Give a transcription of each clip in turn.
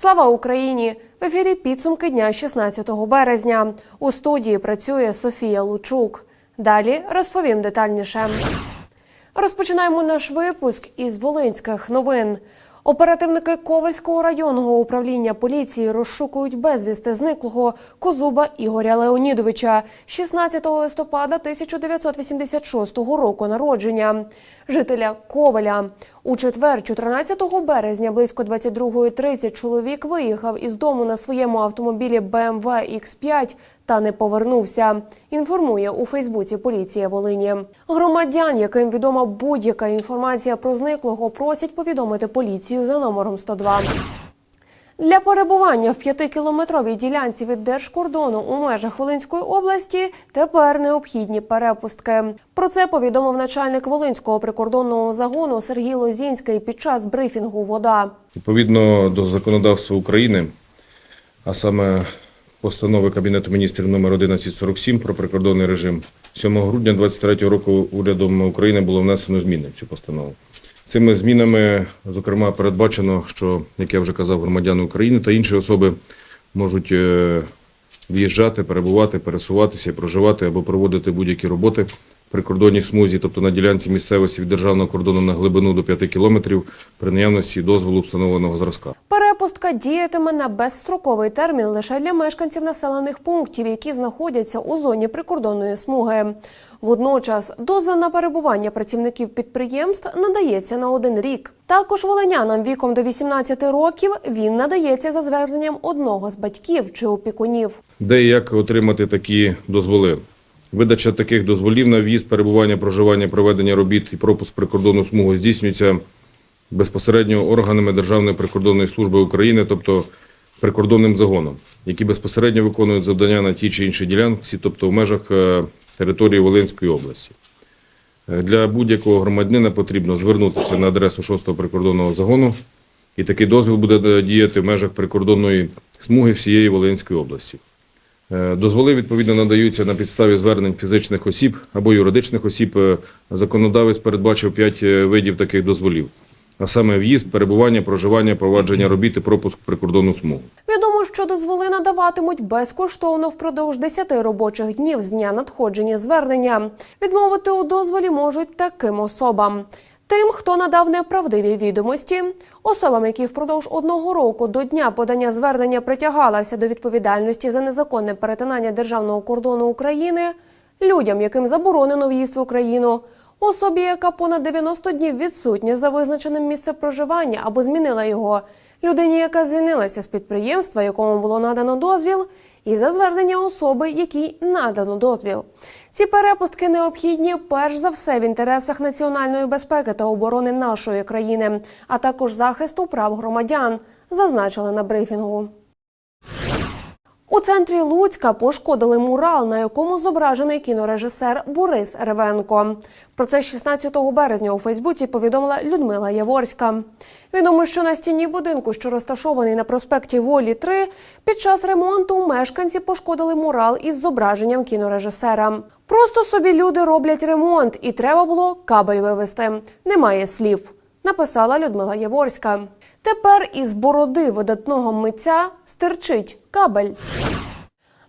Слава Україні! В ефірі підсумки дня 16 березня. У студії працює Софія Лучук. Далі розповім детальніше. Розпочинаємо наш випуск із Волинських новин. Оперативники Ковальського районного управління поліції розшукують безвісти зниклого Козуба Ігоря Леонідовича 16 листопада 1986 року народження, жителя Коваля. У четвер, 14 березня, близько 22.30 чоловік виїхав із дому на своєму автомобілі BMW X5 та не повернувся. Інформує у Фейсбуці поліція Волині. Громадян, яким відома будь-яка інформація про зниклого, просять повідомити поліцію за номером 102. Для перебування в п'ятикілометровій ділянці від держкордону у межах Волинської області тепер необхідні перепустки. Про це повідомив начальник Волинського прикордонного загону Сергій Лозінський під час брифінгу Вода. Відповідно до законодавства України, а саме постанови Кабінету міністрів номер 1147 про прикордонний режим, 7 грудня 2023 року урядом України було внесено зміни в цю постанову. Цими змінами, зокрема, передбачено, що, як я вже казав, громадяни України та інші особи можуть е, в'їжджати, перебувати, пересуватися, проживати або проводити будь-які роботи прикордонній смузі, тобто на ділянці місцевості від державного кордону на глибину до 5 кілометрів при наявності дозволу встановленого зразка. Перепустка діятиме на безстроковий термін лише для мешканців населених пунктів, які знаходяться у зоні прикордонної смуги. Водночас дозвіл на перебування працівників підприємств надається на один рік. Також волинянам віком до 18 років він надається за зверненням одного з батьків чи опікунів. Де і як отримати такі дозволи? Видача таких дозволів на в'їзд, перебування, проживання, проведення робіт і пропуск прикордонну смугу здійснюється безпосередньо органами Державної прикордонної служби України, тобто прикордонним загоном, які безпосередньо виконують завдання на тій чи іншій ділянці, тобто в межах е, території Волинської області. Е, Для будь-якого громадянина потрібно звернутися на адресу 6-го прикордонного загону, і такий дозвіл буде е, діяти в межах прикордонної смуги всієї Волинської області. Е, Дозволи відповідно надаються на підставі звернень фізичних осіб або юридичних осіб. Е, Законодавець передбачив п'ять е, видів таких дозволів, а саме в'їзд, перебування, проживання, провадження робіт і пропуск прикордонну смугу. Відомо, що дозволи надаватимуть безкоштовно впродовж 10 робочих днів з дня надходження звернення. Відмовити у дозволі можуть таким особам. Тим, хто надав неправдиві відомості, особам, які впродовж одного року до дня подання звернення притягалися до відповідальності за незаконне перетинання державного кордону України, людям, яким заборонено в'їзд в Україну, особі, яка понад 90 днів відсутня за визначеним місцем проживання або змінила його, людині, яка звільнилася з підприємства, якому було надано дозвіл, і за звернення особи, якій надано дозвіл. Ці перепустки необхідні перш за все в інтересах національної безпеки та оборони нашої країни, а також захисту прав громадян, зазначили на брифінгу. У центрі Луцька пошкодили мурал, на якому зображений кінорежисер Борис Ревенко. Про це 16 березня у Фейсбуці повідомила Людмила Яворська. Відомо, що на стіні будинку, що розташований на проспекті Волі 3, під час ремонту мешканці пошкодили мурал із зображенням кінорежисера. Просто собі люди роблять ремонт, і треба було кабель вивести. Немає слів, написала Людмила Яворська. Тепер із бороди видатного митця стирчить кабель.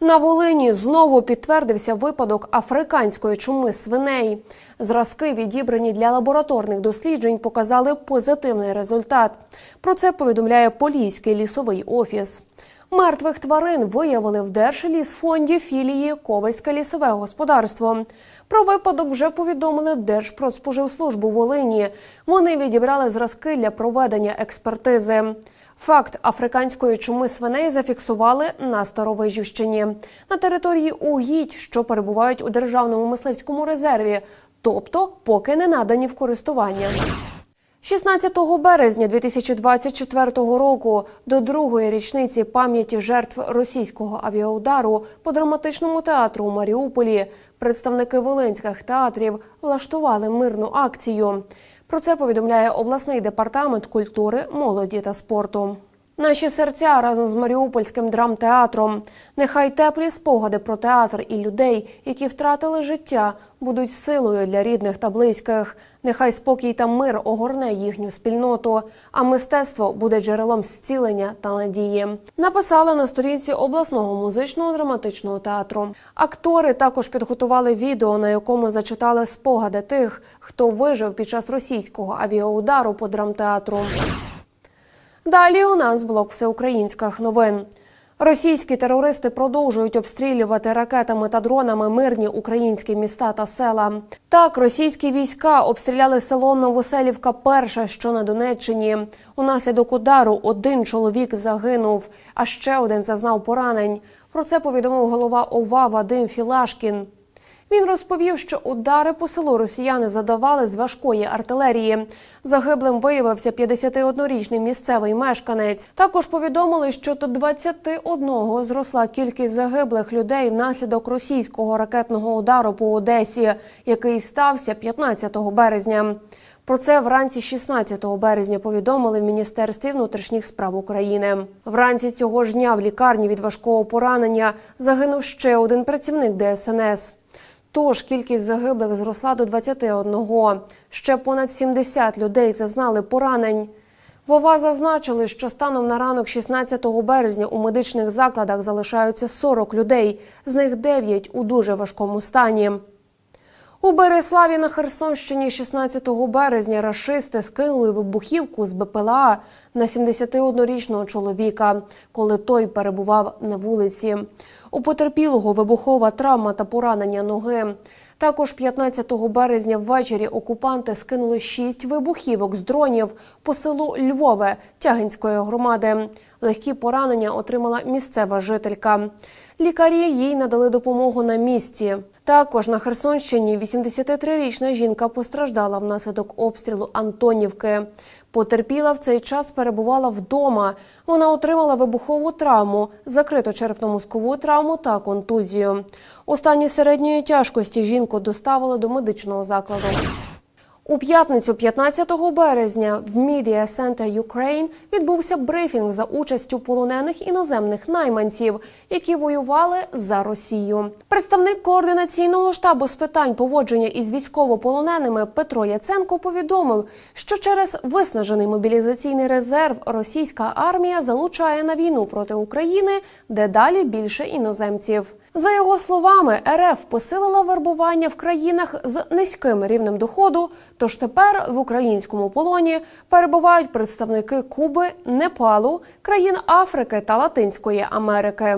На Волині знову підтвердився випадок африканської чуми свиней. Зразки, відібрані для лабораторних досліджень, показали позитивний результат. Про це повідомляє Поліський лісовий офіс. Мертвих тварин виявили в Держлісфонді філії Ковальське лісове господарство. Про випадок вже повідомили Держпродспоживслужбу Волині. Вони відібрали зразки для проведення експертизи. Факт африканської чуми свиней зафіксували на Старовижівщині на території угідь, що перебувають у державному мисливському резерві, тобто поки не надані в користування. 16 березня 2024 року до другої річниці пам'яті жертв російського авіаудару по драматичному театру у Маріуполі представники волинських театрів влаштували мирну акцію. Про це повідомляє обласний департамент культури, молоді та спорту. Наші серця разом з Маріупольським драмтеатром. Нехай теплі спогади про театр і людей, які втратили життя, будуть силою для рідних та близьких. Нехай спокій та мир огорне їхню спільноту, а мистецтво буде джерелом зцілення та надії. Написали на сторінці обласного музичного драматичного театру. Актори також підготували відео, на якому зачитали спогади тих, хто вижив під час російського авіаудару по драмтеатру. Далі у нас блок всеукраїнських новин. Російські терористи продовжують обстрілювати ракетами та дронами мирні українські міста та села. Так, російські війська обстріляли село Новоселівка перше, що на Донеччині. Унаслідок удару один чоловік загинув, а ще один зазнав поранень. Про це повідомив голова ОВА Вадим Філашкін. Він розповів, що удари по селу росіяни задавали з важкої артилерії. Загиблим виявився 51-річний місцевий мешканець. Також повідомили, що до 21 зросла кількість загиблих людей внаслідок російського ракетного удару по Одесі, який стався 15 березня. Про це вранці 16 березня повідомили в Міністерстві внутрішніх справ України. Вранці цього ж дня в лікарні від важкого поранення загинув ще один працівник ДСНС. Тож кількість загиблих зросла до 21. Ще понад 70 людей зазнали поранень. Вова зазначили, що станом на ранок 16 березня у медичних закладах залишаються 40 людей, з них 9 у дуже важкому стані. У Береславі на Херсонщині 16 березня рашисти скинули вибухівку з БПЛА на 71-річного чоловіка, коли той перебував на вулиці. У потерпілого вибухова травма та поранення ноги. Також 15 березня ввечері окупанти скинули шість вибухівок з дронів по селу Львове Тягинської громади. Легкі поранення отримала місцева жителька. Лікарі їй надали допомогу на місці. Також на Херсонщині 83-річна жінка постраждала внаслідок обстрілу Антонівки. Потерпіла в цей час перебувала вдома. Вона отримала вибухову травму, закриту черепно-мозкову травму та контузію. У стані середньої тяжкості жінку доставили до медичного закладу. У п'ятницю, 15 березня, в Media Center Ukraine відбувся брифінг за участю полонених іноземних найманців, які воювали за Росію. Представник координаційного штабу з питань поводження із військовополоненими Петро Яценко повідомив, що через виснажений мобілізаційний резерв російська армія залучає на війну проти України дедалі більше іноземців. За його словами, РФ посилила вербування в країнах з низьким рівнем доходу. Тож тепер в українському полоні перебувають представники Куби, Непалу, країн Африки та Латинської Америки.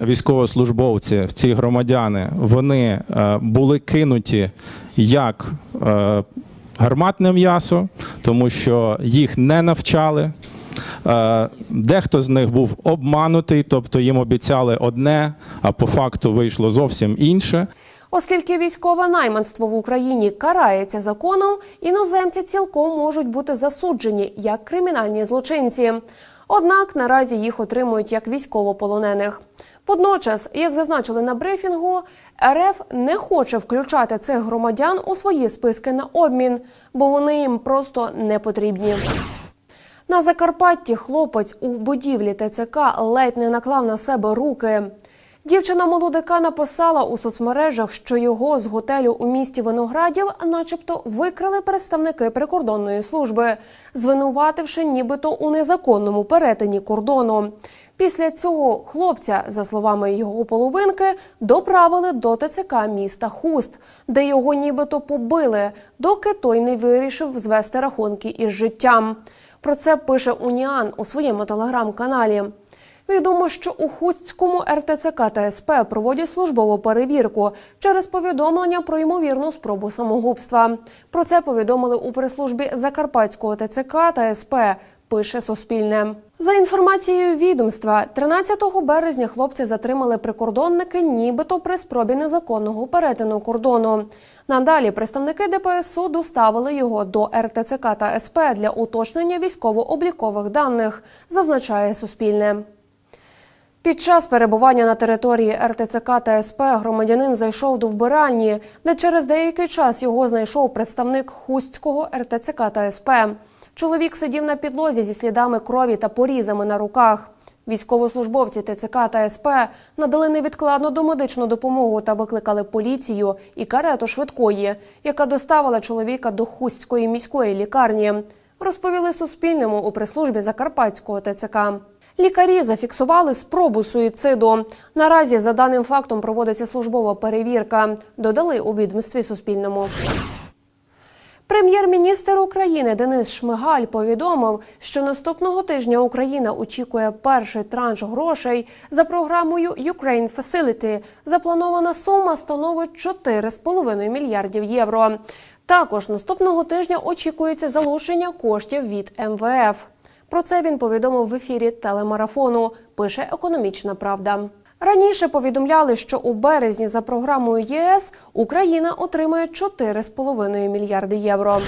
військовослужбовці, ці громадяни, вони е, були кинуті як е, гарматне м'ясо, тому що їх не навчали. Е, Дехто з них був обманутий, тобто їм обіцяли одне, а по факту вийшло зовсім інше. Оскільки військове найманство в Україні карається законом, іноземці цілком можуть бути засуджені як кримінальні злочинці. Однак наразі їх отримують як військовополонених. Водночас, як зазначили на брифінгу, РФ не хоче включати цих громадян у свої списки на обмін, бо вони їм просто не потрібні. На Закарпатті хлопець у будівлі ТЦК ледь не наклав на себе руки. Дівчина молодика написала у соцмережах, що його з готелю у місті Виноградів, начебто, викрили представники прикордонної служби, звинувативши нібито у незаконному перетині кордону. Після цього хлопця, за словами його половинки, доправили до ТЦК міста Хуст, де його нібито побили, доки той не вирішив звести рахунки із життям. Про це пише Уніан у своєму телеграм-каналі. Відомо, що у Хуцькому РТЦК та СП проводять службову перевірку через повідомлення про ймовірну спробу самогубства. Про це повідомили у прес-службі Закарпатського ТЦК та СП. Пише Суспільне. За інформацією відомства, 13 березня хлопці затримали прикордонники, нібито при спробі незаконного перетину кордону. Надалі представники ДПСУ доставили його до РТЦК та СП для уточнення військово-облікових даних, зазначає Суспільне. Під час перебування на території РТЦК та СП громадянин зайшов до вбиральні, де через деякий час його знайшов представник Хустського РТЦК та СП. Чоловік сидів на підлозі зі слідами крові та порізами на руках. Військовослужбовці ТЦК та СП надали невідкладну домедичну допомогу та викликали поліцію і карету швидкої, яка доставила чоловіка до Хустської міської лікарні. Розповіли Суспільному у прес-службі Закарпатського ТЦК. Лікарі зафіксували спробу суїциду. Наразі за даним фактом проводиться службова перевірка. Додали у відомстві Суспільному. Прем'єр-міністр України Денис Шмигаль повідомив, що наступного тижня Україна очікує перший транш грошей за програмою Ukraine Facility. Запланована сума становить 4,5 мільярдів євро. Також наступного тижня очікується залучення коштів від МВФ. Про це він повідомив в ефірі телемарафону. Пише економічна правда. Раніше повідомляли, що у березні за програмою ЄС Україна отримає 4,5 мільярди євро.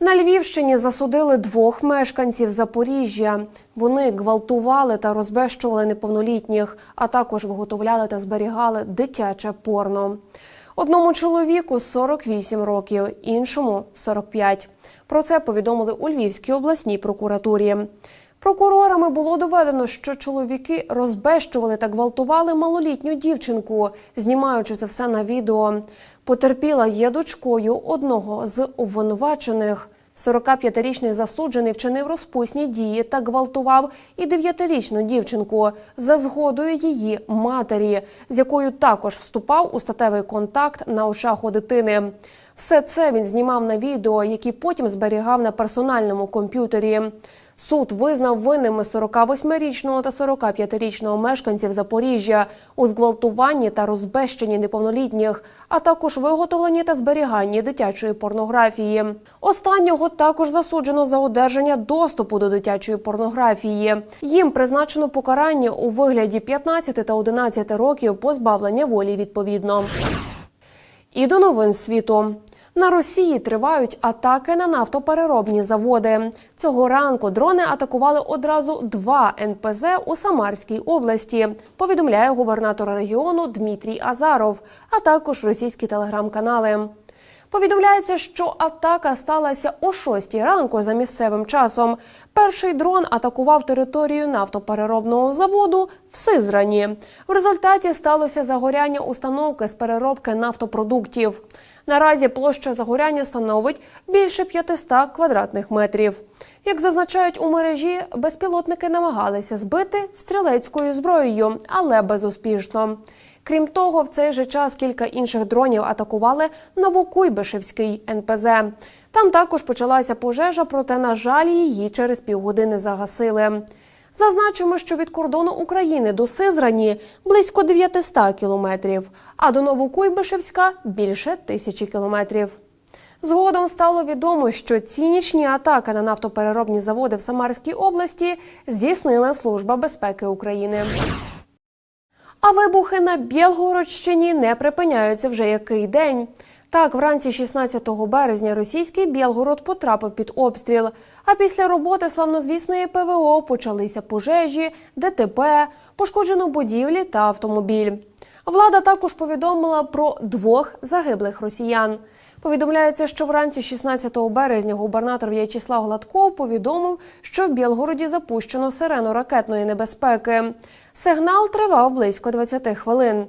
На Львівщині засудили двох мешканців Запоріжжя. Вони гвалтували та розбещували неповнолітніх, а також виготовляли та зберігали дитяче порно. Одному чоловіку 48 років, іншому 45. Про це повідомили у Львівській обласній прокуратурі. Прокурорами було доведено, що чоловіки розбещували та гвалтували малолітню дівчинку, знімаючи це все на відео. Потерпіла є дочкою одного з обвинувачених. 45-річний засуджений вчинив розпусні дії та гвалтував і 9-річну дівчинку за згодою її матері, з якою також вступав у статевий контакт на очах у дитини. Все це він знімав на відео, які потім зберігав на персональному комп'ютері. Суд визнав винними 48-річного та 45-річного мешканців Запоріжжя у зґвалтуванні та розбещенні неповнолітніх, а також виготовленні та зберіганні дитячої порнографії. Останнього також засуджено за одержання доступу до дитячої порнографії. Їм призначено покарання у вигляді 15 та 11 років позбавлення волі відповідно. І до новин світу. На Росії тривають атаки на нафтопереробні заводи. Цього ранку дрони атакували одразу два НПЗ у Самарській області. Повідомляє губернатор регіону Дмитрій Азаров, а також російські телеграм-канали. Повідомляється, що атака сталася о 6 ранку за місцевим часом. Перший дрон атакував територію нафтопереробного заводу в Сизрані. В результаті сталося загоряння установки з переробки нафтопродуктів. Наразі площа загоряння становить більше 500 квадратних метрів. Як зазначають у мережі, безпілотники намагалися збити стрілецькою зброєю, але безуспішно. Крім того, в цей же час кілька інших дронів атакували Новокуйбишевський НПЗ. Там також почалася пожежа, проте, на жаль, її через півгодини загасили. Зазначимо, що від кордону України до Сизрані близько 900 кілометрів, а до Новокуйбишевська більше тисячі кілометрів. Згодом стало відомо, що ці нічні атаки на нафтопереробні заводи в Самарській області здійснила Служба безпеки України. А вибухи на Білгородщині не припиняються вже який день. Так, вранці 16 березня російський Білгород потрапив під обстріл. А після роботи славнозвісної ПВО почалися пожежі, ДТП, пошкоджено будівлі та автомобіль. Влада також повідомила про двох загиблих росіян. Повідомляється, що вранці 16 березня губернатор В'ячеслав Гладков повідомив, що в Білгороді запущено сирену ракетної небезпеки. Сигнал тривав близько 20 хвилин.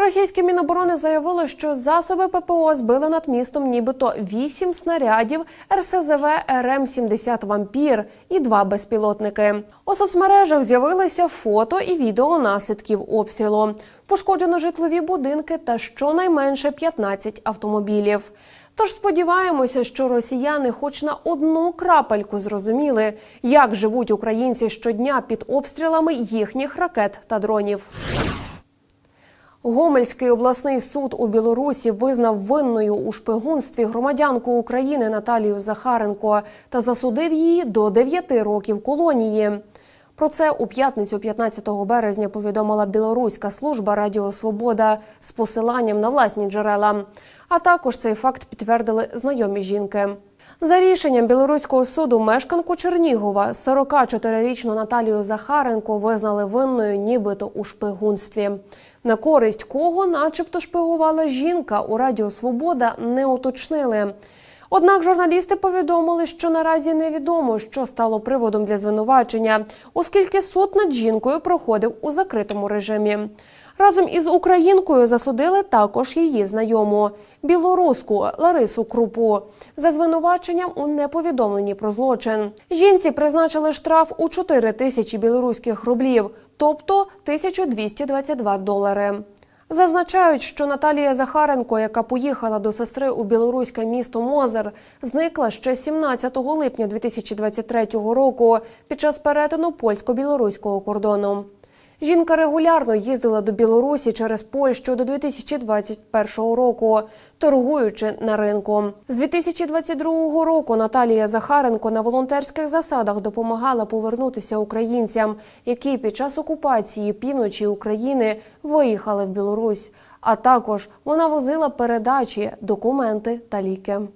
Російське міноборони заявило, що засоби ППО збили над містом нібито 8 снарядів РСЗВ РМ-70 «Вампір» і два безпілотники. У соцмережах з'явилися фото і відео наслідків обстрілу. Пошкоджено житлові будинки та щонайменше 15 автомобілів. Тож сподіваємося, що росіяни, хоч на одну крапельку, зрозуміли, як живуть українці щодня під обстрілами їхніх ракет та дронів. Гомельський обласний суд у Білорусі визнав винною у шпигунстві громадянку України Наталію Захаренко та засудив її до 9 років колонії. Про це у п'ятницю 15 березня повідомила білоруська служба Радіо Свобода з посиланням на власні джерела. А також цей факт підтвердили знайомі жінки. За рішенням білоруського суду мешканку Чернігова 44-річну Наталію Захаренко визнали винною нібито у шпигунстві. На користь кого, начебто, шпигувала жінка у Радіо Свобода, не уточнили. Однак журналісти повідомили, що наразі невідомо, що стало приводом для звинувачення, оскільки суд над жінкою проходив у закритому режимі. Разом із українкою засудили також її знайому білоруську Ларису Крупу за звинуваченням у неповідомленні про злочин. Жінці призначили штраф у 4 тисячі білоруських рублів, тобто 1222 долари. Зазначають, що Наталія Захаренко, яка поїхала до сестри у білоруське місто Мозер, зникла ще 17 липня 2023 року під час перетину польсько-білоруського кордону. Жінка регулярно їздила до Білорусі через Польщу до 2021 року, торгуючи на ринку. З 2022 року Наталія Захаренко на волонтерських засадах допомагала повернутися українцям, які під час окупації півночі України виїхали в Білорусь. А також вона возила передачі, документи та ліки.